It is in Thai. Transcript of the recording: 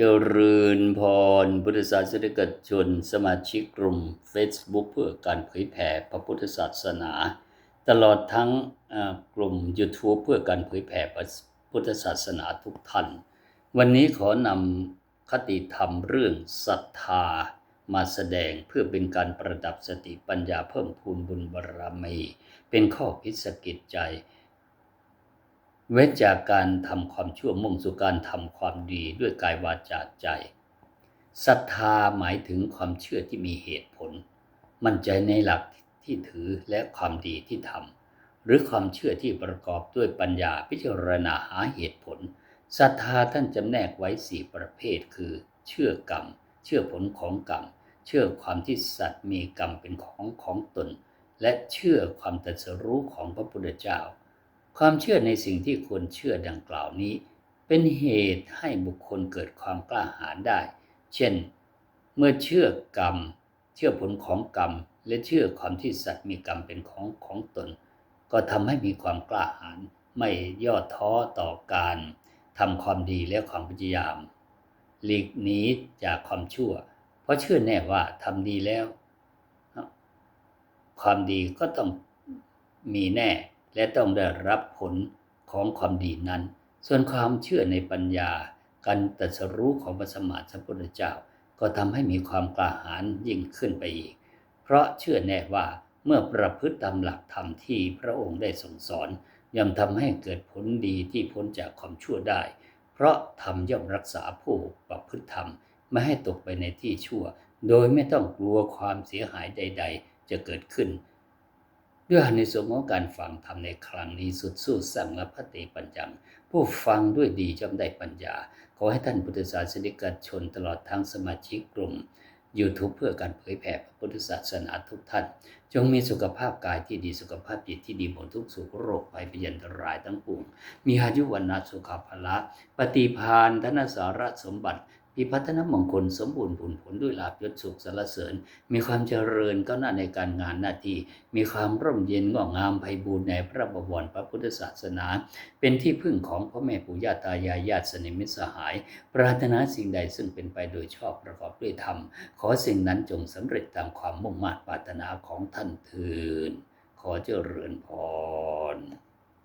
เจริญพรพุทธศาสนิกชน สมาชิกกลุ่ม Facebook เพื่อการเผยแผ่พระพุทธศาสนา ตลอดทั้งกลุ่ม YouTube เพื่อการเผยแผ่พระพุทธศาสนาทุกท่าน วันนี้ขอนำคติธรรมเรื่องศรัทธามาแสดงเพื่อเป็นการประดับสติปัญญาเพิ่มพูนบุญบารมี เป็นข้อพิสกิจใจ เว้นจากการทำความชั่วมุ่งสู่การทำความดีด้วยกายวาจาใจศรัทธาหมายถึงความเชื่อที่มีเหตุผล มั่นใจในหลักที่ถือและความดีที่ทำหรือความเชื่อที่ประกอบด้วยปัญญาพิจารณาหาเหตุผลศรัทธาท่านจำแนกไว้สี่ประเภท คือ เชื่อกรรม เชื่อผลของกรรม เชื่อความที่สัตว์มีกรรมเป็นของของตน และเชื่อความตรัสรู้ของพระพุทธเจ้า ความเชื่อในสิ่งที่ควรเชื่อดังกล่าวนี้ เป็นเหตุให้บุคคลเกิดความกล้าหาญได้ เช่น เมื่อเชื่อกรรม เชื่อผลของกรรม และเชื่อความที่สัตว์มีกรรมเป็นของของตน ก็ทำให้มีความกล้าหาญไม่ย่อท้อต่อการทำความดีและความพยายาม หลีกหนีจากความชั่ว เพราะเชื่อแน่ว่าทำดีแล้ว ความดีก็ต้องมีแน่ และต้องได้รับผลของความดีนั้น ส่วนความเชื่อในปัญญา การตรัสรู้ของพระสมมาสัมพุทธเจ้า ก็ทำให้มีความกล้าหาญยิ่งขึ้นไปอีก เพราะเชื่อแน่ว่าเมื่อประพฤติตามหลักธรรมที่พระองค์ได้ทรงสอนย่อมทำให้เกิดผลดีที่พ้นจากความชั่วได้ เพราะธรรมย่อมรักษาผู้ประพฤติธรรมไม่ให้ตกไปในที่ชั่ว โดยไม่ต้องกลัวความเสียหายใด ๆ จะเกิดขึ้น ด้วยในสงส์ของการฟังธรรมในครั้งนี้สุดสู้สั่งและพระติปัญญัง ผู้ฟังด้วยดีย่อมได้ปัญญา ขอให้ท่านพุทธศาสนิกชนตลอดทั้งสมาชิกกลุ่ม YouTube เพื่อการเผยแผ่พระพุทธศาสนาทุกท่าน จงมีสุขภาพกายที่ดีสุขภาพจิตที่ดีหมดทุกสุขโรคภัยพยันตรายทั้งปวงมีอายุวันนาสุขภาละปฏิพานธนสาระสมบัติ พิพัฒนมงคลสมบูรณ์ผลผลด้วยลาภยศสุขสรรเสริญ มีความเจริญก้าวหน้าในการงานหน้าที่ มีความร่มเย็นงอกงามไพบูรณ์ในพระบวรพระพุทธศาสนา เป็นที่พึ่งของพ่อแม่ปู่ย่าตายายญาติสนิมิตสหาย ปรารถนาสิ่งใดซึ่งเป็นไปโดยชอบประกอบด้วยธรรม ขอสิ่งนั้นจงสำเร็จตามความมุ่งมั่นปรารถนาของท่านเถิดขอเจริญพร